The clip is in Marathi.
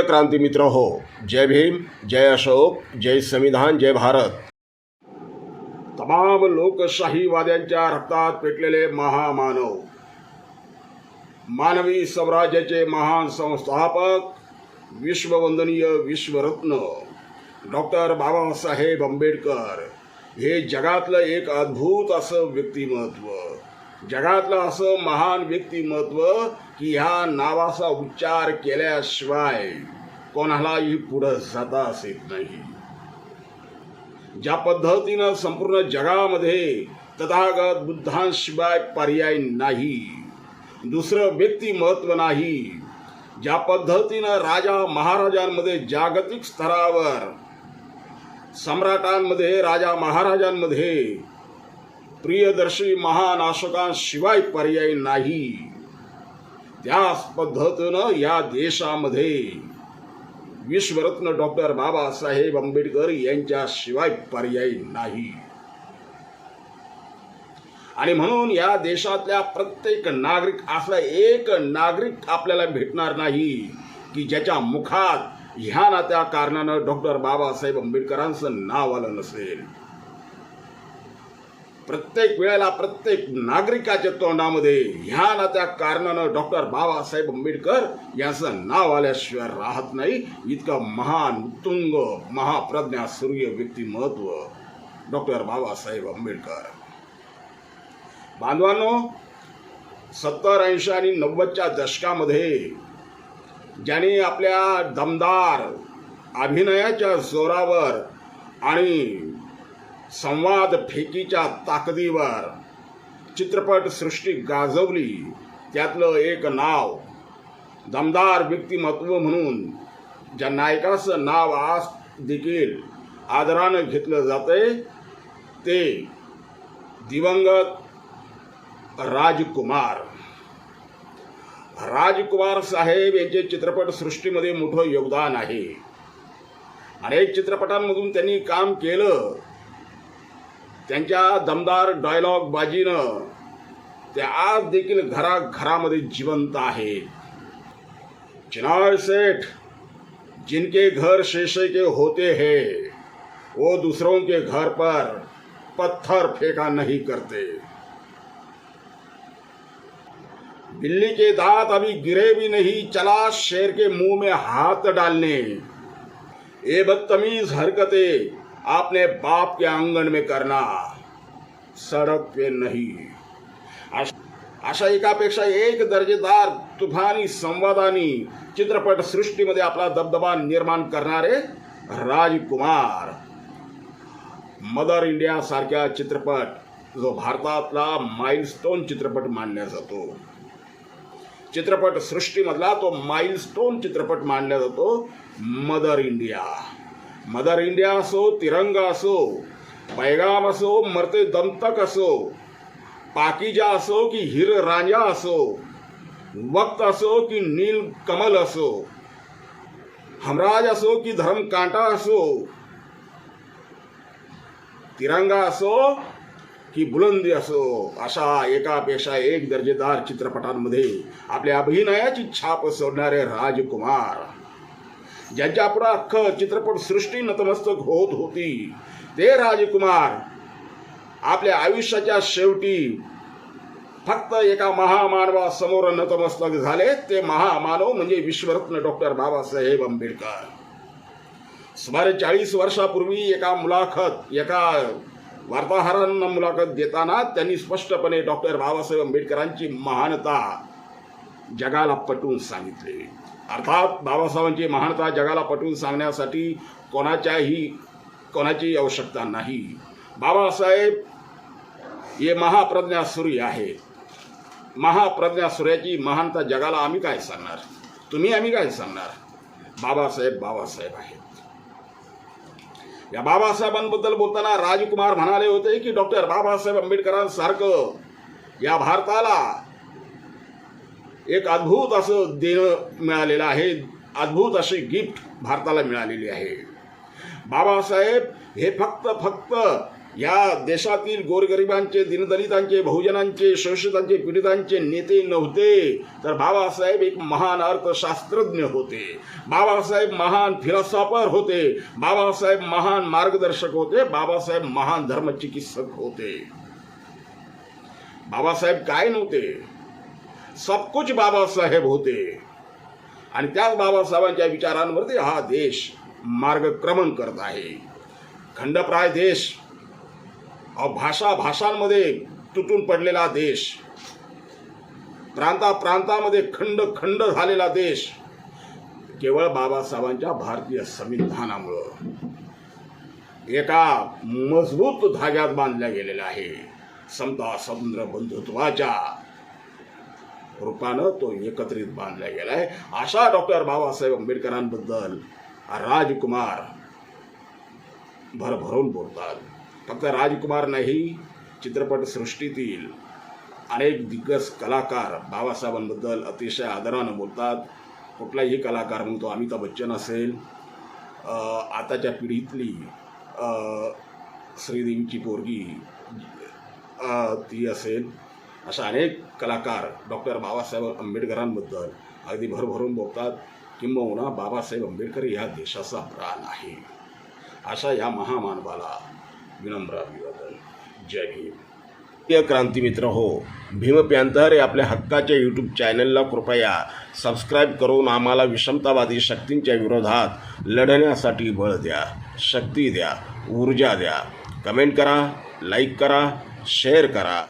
प्रिय क्रांती मित्र हो जय भीम जय अशोक जय संविधान जय भारत. तमाम लोकशाहीवाद्यांच्या रक्तात पेटलेले महामानव. मानवी स्वराज्याचे महान संस्थापक विश्ववंदनीय विश्वरत्न डॉक्टर बाबासाहेब आंबेडकर. हे जगातलं एक अद्भुत असं व्यक्तिमत्व जगातलं असं महान व्यक्तिमत्व की ह्या नावाचा उच्चार केल्याशिवाय कोणालाही पुढं जाताच येत नाही. ज्या पद्धतीनं संपूर्ण जगामध्ये तथागत बुद्धांशिवाय पर्याय नाही दुसरं व्यक्तिमत्व नाही ज्या पद्धतीनं राजा महाराजांमध्ये जागतिक स्तरावर सम्राटांमध्ये राजा महाराजांमध्ये प्रियदर्शी महानाशकांशिवाय पर्याय नाही. त्याच पद्धतीनं या देशामध्ये विश्वरत्न डॉक्टर बाबासाहेब आंबेडकर यांच्याशिवाय पर्याय नाही. आणि म्हणून या देशातल्या प्रत्येक नागरिक असला एक नागरिक आपल्याला भेटणार नाही की ज्याच्या मुखात ह्या ना त्या कारणानं डॉक्टर बाबासाहेब आंबेडकरांचं नाव आलं नसेल. प्रत्येक वेळेला प्रत्येक नागरिकाच्या तोंडामध्ये ह्या ना त्या कारणानं डॉक्टर बाबासाहेब आंबेडकर यांचं नाव आल्याशिवाय राहत नाही. इतकं महान उत्तुंग महाप्रज्ञा सूर्य व्यक्तिमत्व डॉक्टर बाबासाहेब आंबेडकर. बांधवांनो सत्तर ऐंशी आणि नव्वदच्या दशकामध्ये ज्याने आपल्या दमदार अभिनयाच्या जोरावर आणि संवाद फेकीच्या ताकदीवर चित्रपटसृष्टी गाजवली. त्यातलं एक नाव दमदार व्यक्तिमत्व म्हणून ज्या नायकाचं नाव आज देखील आदरानं घेतलं जाते ते दिवंगत राजकुमार. राजकुमार साहेब यांचे चित्रपटसृष्टीमध्ये मोठं योगदान आहे. अनेक चित्रपटांमधून त्यांनी काम केलं. त्यांच्या दमदार डायलॉग बाजीनं ते आज देखील घराघरामध्ये जिवंत आहेत. चिनार सेठ जिनके घर शीशे के होते हैं वो दूसरों के घर पर पत्थर फेंका नहीं करते। बिल्ली के दांत अभी गिरे भी नहीं चला शेर के मुंह में हाथ डालने। ये बदतमीज हरकतें आपने बाप के आंगन में करना सड़क पे नहीं। अशा एकापेक्षा एक दर्जेदार तुफानी संवादानी चित्रपट सृष्टीमध्ये आपला दबदबा निर्माण करणारे राजकुमार। मदर इंडिया सारख्या चित्रपट जो भारतातला माइलस्टोन चित्रपट मानला जातो। चित्रपट सृष्टीमधला तो माइलस्टोन चित्रपट मानला जातो मदर इंडिया। मदर इंडिया असो तिरंगा असो पैगाम असो मरते दमतक असो पाकिजा असो की हिर रांजा असो वक्त असो की नील कमल असो हमराज असो की धर्म कांटा असो तिरंगा असो की बुलंदी असो अशा एकापेक्षा एक दर्जेदार चित्रपटांमध्ये आपल्या अभिनयाची छाप सोडणारे राजकुमार. ज्यांच्या पुढं अख्खं चित्रपट सृष्टी नतमस्तक होत होती ते राजकुमार आपल्या आयुष्याच्या शेवटी फक्त एका महामानवासमोर नतमस्तक झाले. ते महामानव म्हणजे विश्वरत्न डॉक्टर बाबासाहेब आंबेडकर. सुमारे चाळीस वर्षापूर्वी एका मुलाखत एका वार्ताहरांना मुलाखत देताना त्यांनी स्पष्टपणे डॉक्टर बाबासाहेब आंबेडकरांची महानता जगाला पटवून सांगितले. अर्थात बाबासाहेबांची महानता जगाला पटवून सांगण्यासाठी कोणाच्याही कोणाची आवश्यकता नाही. बाबासाहेब हे महाप्रज्ञा सूर्य आहे. महाप्रज्ञा सूर्याची महानता जगाला आम्ही काय सांगणार? तुम्ही आम्ही काय सांगणार? बाबासाहेब बाबासाहेब आहेत. या बाबासाहेबांबद्दल बोलताना राजकुमार म्हणाले होते की डॉक्टर बाबासाहेब आंबेडकरांसारखं या भारताला एक अद्भुत असं देणं मिळालेलं आहे. अद्भुत अशी गिफ्ट भारताला मिळालेली आहे. बाबासाहेब हे फक्त फक्त या देशातील गोरगरिबांचे दिनदलितांचे बहुजनांचे शोषितांचे पीडितांचे नेते नव्हते. तर बाबासाहेब एक महान अर्थशास्त्रज्ञ होते. बाबासाहेब महान फिलॉसॉफर होते. बाबासाहेब महान मार्गदर्शक होते. बाबासाहेब महान धर्मचिकित्सक होते. बाबासाहेब काय नव्हते? सब कुछ बाबासाहेब होते। आणि त्याच बाबासाहेबांच्या विचारांवरती हा देश मार्गक्रमण करत आहे. खंडप्राय देश अहो भाषा भाषांमध्ये तुटून पडलेला देश प्रांता प्रांतामध्ये खंड खंड झालेला देश केवळ बाबासाहेबांच्या भारतीय संविधानामुळं. एका मजबूत धाग्यात बांधल्या गेलेला आहे. समता स्वतंत्र बंधुत्वाच्या रूपानं तो एकत्रित बांधला गेला आहे अशा डॉक्टर बाबासाहेब आंबेडकरांबद्दल राजकुमार भरभरून बोलतात. फक्त राजकुमार नाही चित्रपटसृष्टीतील अनेक दिग्गज कलाकार बाबासाहेबांबद्दल अतिशय आदरानं बोलतात. कुठलाही कलाकार म्हणतो अमिताभ बच्चन असेल आताच्या पिढीतली श्रीदेवीची पोरगी ती असेल. अशा अनेक कलाकार डॉक्टर बाबासाहेब आंबेडकरांबद्दल अगदी भरभरून बोलतात किंबहुना बाबासाहेब आंबेडकर या देशाचा प्राण आहे. अशा या महामानवाला विनम्र अभिवादन. जय भीम. प्रिय क्रांतिमित्र हो भीम प्यांतर या आपल्या हक्काच्या यूट्यूब चॅनलला कृपया सबस्क्राईब करून आम्हाला विषमतावादी शक्तींच्या विरोधात लढण्यासाठी बळ द्या शक्ती द्या ऊर्जा द्या. कमेंट करा लाईक करा शेअर करा.